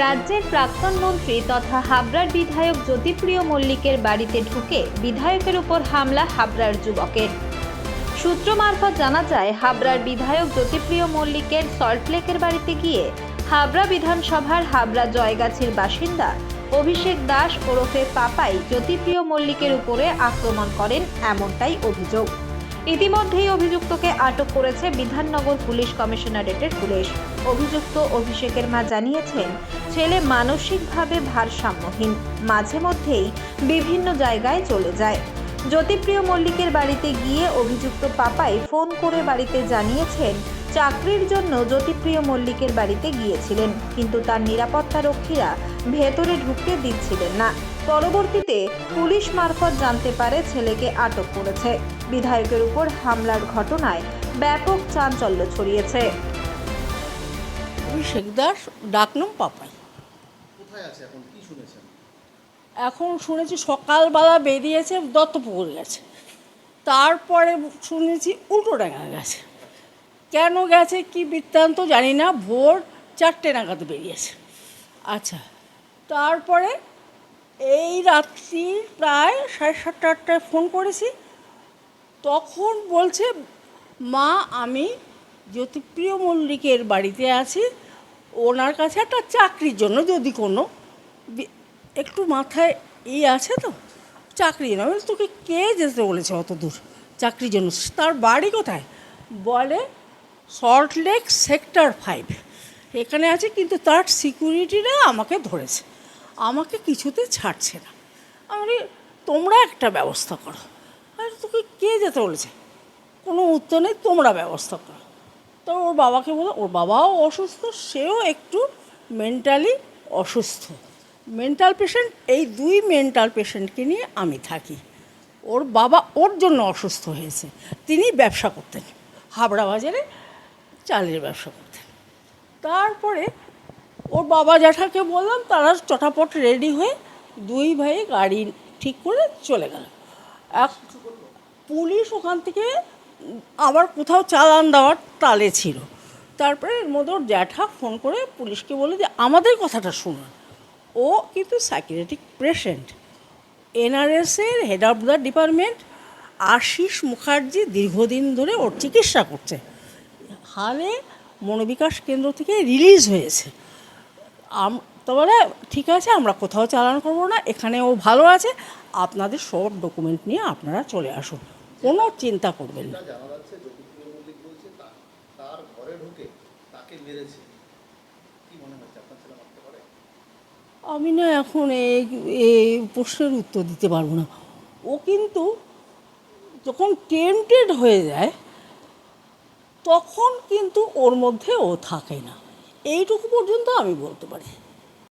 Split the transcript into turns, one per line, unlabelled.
রাজ্যের প্রাক্তন মন্ত্রী তথা হাবড়ার বিধায়ক জ্যোতিপ্রিয় মল্লিকের বাড়িতে ঢুকে বিধায়কের উপর হামলা হাবড়ার যুবকের। সূত্র মারফত জানা যায়, হাবড়ার বিধায়ক জ্যোতিপ্রিয় মল্লিকের সল্টলেকের বাড়িতে গিয়ে হাবড়া বিধানসভার হাবড়া জয়গাছির বাসিন্দা অভিষেক দাস ওরফে পাপাই জ্যোতিপ্রিয় মল্লিকের উপরে আক্রমণ করেন এমনটাই অভিযোগ। ইতিমধ্যেই অভিযুক্তকে আটক করেছে বিধাননগর পুলিশ কমিশনারেটের পুলিশ। অভিযুক্ত অভিষেকের মা জানিয়েছেন, ছেলে মানসিকভাবে ভারসাম্যহীন। মাঝে মধ্যেই বিভিন্ন জায়গায় চলে যায়। জ্যোতিপ্রিয় মল্লিকের বাড়িতে গিয়ে অভিযুক্ত পাপাই ফোন করে বাড়িতে জানিয়েছেন চাকরির জন্য জ্যোতিপ্রিয় মল্লিকের বাড়িতে গিয়েছিলেন কিন্তু তার নিরাপত্তা রক্ষীরা ভেতরে ঢুকতে দিচ্ছিলেন না। পরবর্তীতে পুলিশ মারফত জানতে পারে ছেলেকে আটক করেছে। বিধায়কের উপর হামলার ঘটনায় ব্যাপক চাঞ্চল্য ছড়িয়েছে।
অভিষেক দাস ডাকনাম পাপাই।
এখন?
এখন শুনেছি সকালবেলা বেরিয়েছে দত্তপুকুর গেছে। তারপরে শুনেছি উল্টোডাঙ্গা গেছে। কেন গেছে কি বৃত্তান্ত জানি না, ভোর চারটে নাগাদ বেরিয়েছে। আচ্ছা তারপরে এই রাত্রি প্রায় সাড়ে সাতটা আটটায় ফোন করেছি। তখন বলছে, মা, আমি জ্যোতিপ্রিয় মল্লিকের বাড়িতে আছি। ওনার কাছে একটা চাকরির জন্য যদি কোনো একটু মাথায় ই আছে তো? চাকরি না তোকে কে যেতে বলেছে অত দূর? চাকরির জন্য? তার বাড়ি কোথায়? বলে সল্টলেক সেক্টর ফাইভ। এখানে আছে, কিন্তু তার সিকিউরিটিরা আমাকে ধরেছে। আমাকে কিছুতে ছাড়ছে না। আমি তোমরা একটা ব্যবস্থা করো। আরে তোকে কে যেতে বলেছে? কোনো উত্তর নেই, তোমরা ব্যবস্থা করো। তো ওর বাবাকে বলো ওর বাবাও অসুস্থ, সেও একটু মেন্টালি অসুস্থ। মেন্টাল পেশেন্ট, এই দুই মেন্টাল পেশেন্টকে নিয়ে আমি থাকি। ওর বাবা ওর জন্য অসুস্থ হয়েছে। তিনি ব্যবসা করতেন হাবড়া বাজারে। চালের ব্যবসা করতেন তারপরে ওর বাবা জ্যাঠাকে বললাম, তারা চটাপট রেডি হয়ে দুই ভাই গাড়ি ঠিক করে চলে গেল। এক পুলিশ ওখান থেকে আবার কোথাও চালান দেওয়ার তালে ছিল। তারপরে এর মধ্যে ওর জ্যাঠা ফোন করে পুলিশকে বলে যে, আমাদের কথাটা শুনুন। ও কিন্তু psychiatric patient এনআরএসের head of the department Ashis Mukherjee দীর্ঘদিন ধরে ওর চিকিৎসা করছে। হালে মনোবিকাশ কেন্দ্র থেকে রিলিজ হয়েছে। আম তারপরে ঠিক আছে, আমরা কোথাও চালান করব না এখানে ও ভালো আছে। আপনাদের সব ডকুমেন্ট নিয়ে আপনারা চলে আসুন, কোনো চিন্তা করবেন না। আমি না এখন এই এই প্রশ্নের উত্তর দিতে পারব না। ও কিন্তু যখন টেম্পটেড হয়ে যায় তখন কিন্তু ওর মধ্যে ও থাকে না এইটুকু পর্যন্ত আমি বলতে পারি।